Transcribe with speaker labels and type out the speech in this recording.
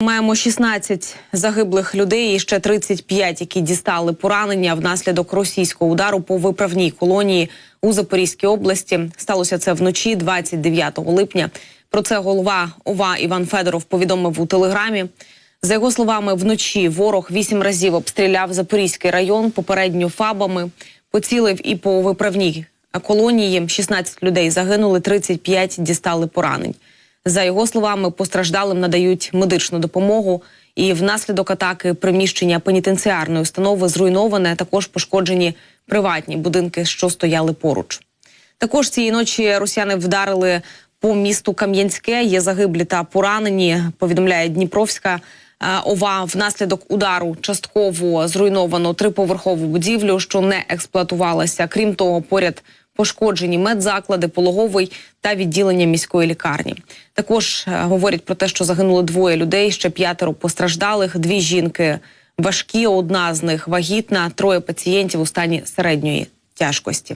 Speaker 1: Маємо 16 загиблих людей і ще 35, які дістали поранення внаслідок російського удару по виправній колонії у Запорізькій області. Сталося це вночі, 29 липня. Про це голова ОВА Іван Федоров повідомив у телеграмі. За його словами, вночі ворог вісім разів обстріляв Запорізький район попередньо фабами, поцілив і по виправній колонії. 16 людей загинули, 35 дістали поранень. За його словами, постраждалим надають медичну допомогу. І внаслідок атаки приміщення пенітенціарної установи зруйноване. Також пошкоджені приватні будинки, що стояли поруч. Також цієї ночі росіяни вдарили по місту Кам'янське. Є загиблі та поранені. Повідомляє Дніпровська е, ова. Внаслідок удару частково зруйновано триповерхову будівлю, що не експлуатувалася. Крім того, поряд пошкоджені медзаклади, пологовий та відділення міської лікарні. Також е, говорять про те, що загинуло двоє людей, ще п'ятеро постраждалих, дві жінки важкі. Одна з них вагітна, троє пацієнтів у стані середньої тяжкості.